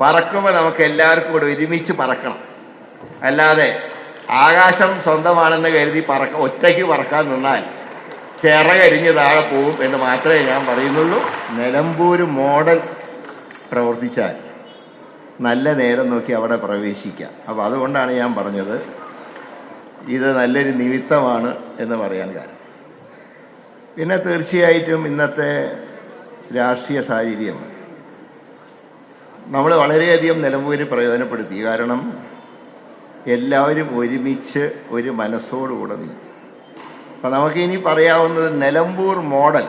പറക്കുമ്പോൾ നമുക്ക് എല്ലാവർക്കും കൂടെ ഒരുമിച്ച് പറക്കണം. അല്ലാതെ ആകാശം സ്വന്തമാണെന്ന് കരുതി പറക്ക ഒറ്റയ്ക്ക് പറക്കാൻ നിന്നാൽ ചിറകരിഞ്ഞ് താഴെ പോവും എന്ന് മാത്രമേ ഞാൻ പറയുന്നുള്ളൂ. നിലമ്പൂർ മോഡൽ പ്രവർത്തിച്ചാൽ നല്ല നേരം നോക്കി അവിടെ പ്രവേശിക്കാം. അപ്പോൾ അതുകൊണ്ടാണ് ഞാൻ പറഞ്ഞത് ഇത് നല്ലൊരു നിമിത്തമാണ് എന്ന് പറയാൻ കാരണം. പിന്നെ തീർച്ചയായിട്ടും ഇന്നത്തെ രാഷ്ട്രീയ സാഹചര്യം നമ്മൾ വളരെയധികം നിലമ്പൂര് പ്രയോജനപ്പെടുത്തി. കാരണം എല്ലാവരും ഒരുമിച്ച് ഒരു മനസ്സോടുകൂടെ നീങ്ങി അപ്പം നമുക്കിനി പറയാവുന്നത് നിലമ്പൂർ മോഡൽ.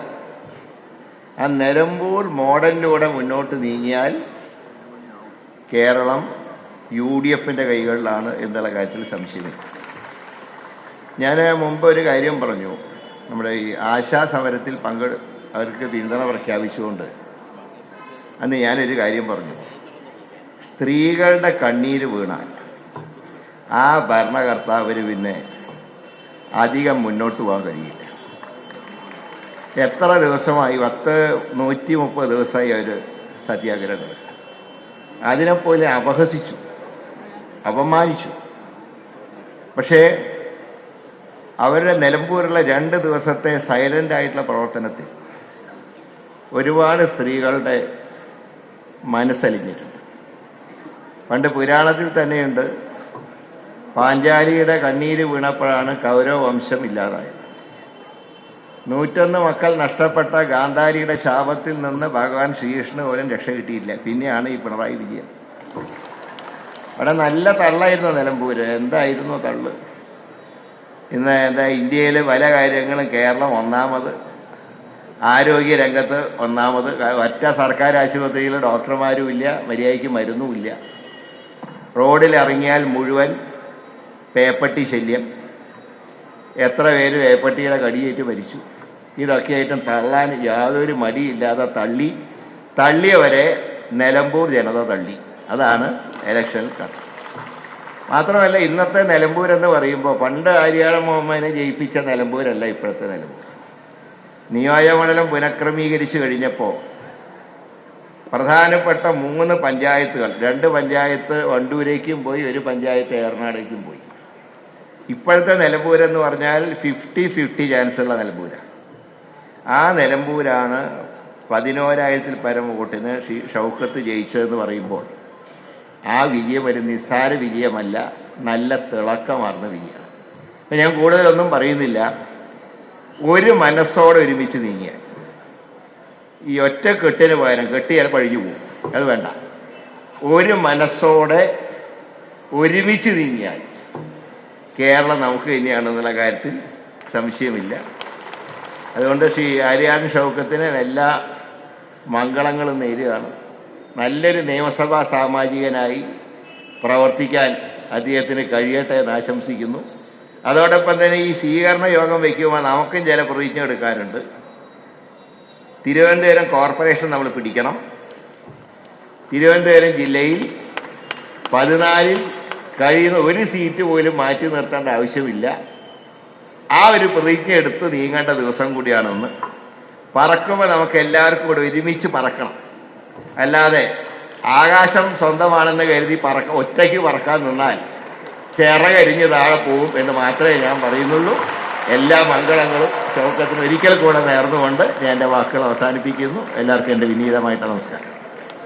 ആ നിലമ്പൂർ മോഡലിലൂടെ മുന്നോട്ട് നീങ്ങിയാൽ കേരളം യു ഡി എഫിന്റെ കൈകളിലാണ് എന്നുള്ള കാര്യത്തിൽ സംശയമില്ല. ഞാൻ മുമ്പ് ഒരു കാര്യം പറഞ്ഞു. നമ്മുടെ ഈ ആശാ സമരത്തിൽ പങ്കെടു അവർക്ക് പിന്തുണ പ്രഖ്യാപിച്ചുകൊണ്ട് അന്ന് ഞാനൊരു കാര്യം പറഞ്ഞു. സ്ത്രീകളുടെ കണ്ണീര് വീണാൽ ആ ഭരണകർത്താവിന് പിന്നെ അധികം മുന്നോട്ട് പോകാൻ കഴിയില്ല. എത്ര ദിവസമായി പത്ത് നൂറ്റി മുപ്പത് ദിവസമായി അവർ സത്യാഗ്രഹം അതിനെപ്പോലെ അപഹസിച്ചു അപമാനിച്ചു. പക്ഷേ അവരുടെ നിലമ്പൂരുള്ള രണ്ട് ദിവസത്തെ സൈലന്റ് ആയിട്ടുള്ള പ്രവർത്തനത്തിൽ ഒരുപാട് സ്ത്രീകളുടെ മനസ്സലിഞ്ഞിട്ടുണ്ട്. പണ്ട് പുരാണത്തിൽ തന്നെയുണ്ട്. പാഞ്ചാലിയുടെ കണ്ണീര് വീണപ്പോഴാണ് കൗരവ വംശം ഇല്ലാതായത്. നൂറ്റൊന്ന് മക്കൾ നഷ്ടപ്പെട്ട ഗാന്ധാരിയുടെ ശാപത്തിൽ നിന്ന് ഭഗവാൻ ശ്രീകൃഷ്ണന് പോലും രക്ഷ കിട്ടിയില്ല. പിന്നെയാണ് ഈ പിണറായി വിജയൻ. അവിടെ നല്ല തള്ളായിരുന്നു നിലമ്പൂര്. എന്തായിരുന്നു തള്ള്? ഇന്ന് എന്താ ഇന്ത്യയിൽ പല കാര്യങ്ങളും കേരളം ഒന്നാമത് ആരോഗ്യ രംഗത്ത് ഒന്നാമത്. ഒറ്റ സർക്കാർ ആശുപത്രിയിൽ ഡോക്ടർമാരും ഇല്ല മര്യാദയ്ക്ക് മരുന്നുമില്ല റോഡിൽ ഇറങ്ങിയാൽ മുഴുവൻ പേപ്പട്ടി ശല്യം. എത്ര പേര് പേപ്പട്ടിയുടെ കടിയേറ്റ് മരിച്ചു. ഇതൊക്കെയായിട്ടും തള്ളാൻ യാതൊരു മടിയില്ലാതെ തള്ളി. തള്ളിയവരെ നിലമ്പൂർ ജനത തള്ളി. അതാണ് എലക്ഷൻ കട്ട് മാത്രമല്ല ഇന്നത്തെ നിലമ്പൂർ എന്ന് പറയുമ്പോൾ പണ്ട് ആര്യാളം മുഹമ്മദിനെ ജയിപ്പിച്ച നിലമ്പൂരല്ല ഇപ്പോഴത്തെ നിലമ്പൂർ. നിയോജകമണ്ഡലം പുനഃക്രമീകരിച്ചു കഴിഞ്ഞപ്പോൾ പ്രധാനപ്പെട്ട മൂന്ന് പഞ്ചായത്തുകൾ. രണ്ട് പഞ്ചായത്ത് വണ്ടൂരേക്കും പോയി ഒരു പഞ്ചായത്ത് ഏറനാടേക്കും പോയി. ഇപ്പോഴത്തെ നിലമ്പൂരെന്ന് പറഞ്ഞാൽ ഫിഫ്റ്റി ഫിഫ്റ്റി ചാൻസ് ഉള്ള നിലമ്പൂരാണ് ആ നിലമ്പൂരാണ് പതിനോരായിരത്തിൽ പരം വോട്ടിന് ഷൗക്കത്ത് ജയിച്ചതെന്ന് പറയുമ്പോൾ ആ വിജയം ഒരു നിസ്സാര വിജയമല്ല നല്ല തിളക്കമാർന്ന വിജയമാണ്. ഞാൻ കൂടുതലൊന്നും പറയുന്നില്ല. ഒരു മനസ്സോടെ ഒരുമിച്ച് നീങ്ങിയ ഈ ഒറ്റ കെട്ടിന് പകരം കെട്ടിയാൽ പഴിഞ്ഞു പോകും. അത് വേണ്ട. ഒരു മനസ്സോടെ ഒരുമിച്ച് നീങ്ങിയാൽ കേരളം നമുക്ക് തന്നെയാണെന്നുള്ള കാര്യത്തിൽ സംശയമില്ല. അതുകൊണ്ട് ശ്രീ ആര്യാൻ ഷൗക്കത്തിന് എല്ലാ മംഗളങ്ങളും നേരുകയാണ്. നല്ലൊരു നിയമസഭാ സാമാജികനായി പ്രവർത്തിക്കാൻ അദ്ദേഹത്തിന് കഴിയട്ടെ എന്ന് ആശംസിക്കുന്നു. അതോടൊപ്പം തന്നെ ഈ സ്വീകരണ യോഗം വയ്ക്കുമ്പോൾ നമുക്കും ചില പ്രതിജ്ഞ എടുക്കാനുണ്ട്. തിരുവനന്തപുരം കോർപ്പറേഷൻ നമ്മൾ പിടിക്കണം. തിരുവനന്തപുരം ജില്ലയിൽ പതിനാലിൽ കഴിയുന്ന ഒരു സീറ്റ് പോലും മാറ്റി നിർത്തേണ്ട ആവശ്യമില്ല. ആ ഒരു പ്രതിജ്ഞ എടുത്ത് നീങ്ങേണ്ട ദിവസം കൂടിയാണെന്ന് പറക്കുമ്പോൾ നമുക്ക് എല്ലാവർക്കും കൂടെ ഒരുമിച്ച് പറക്കണം. അല്ലാതെ ആകാശം സ്വന്തമാണെന്ന് കരുതി പറക്ക ഒറ്റയ്ക്ക് പറക്കാൻ നിന്നാൽ ചിറകരിഞ്ഞ് താഴെ പോവും എന്ന് മാത്രമേ ഞാൻ പറയുന്നുള്ളൂ. എല്ലാ മംഗളങ്ങളും ചൗക്കത്തിന് ഒരിക്കൽ കൂടെ നേർന്നുകൊണ്ട് ഞാൻ എന്റെ വാക്കുകൾ അവസാനിപ്പിക്കുന്നു. എല്ലാവർക്കും എന്റെ വിനീതമായിട്ട് നമസ്കാരം.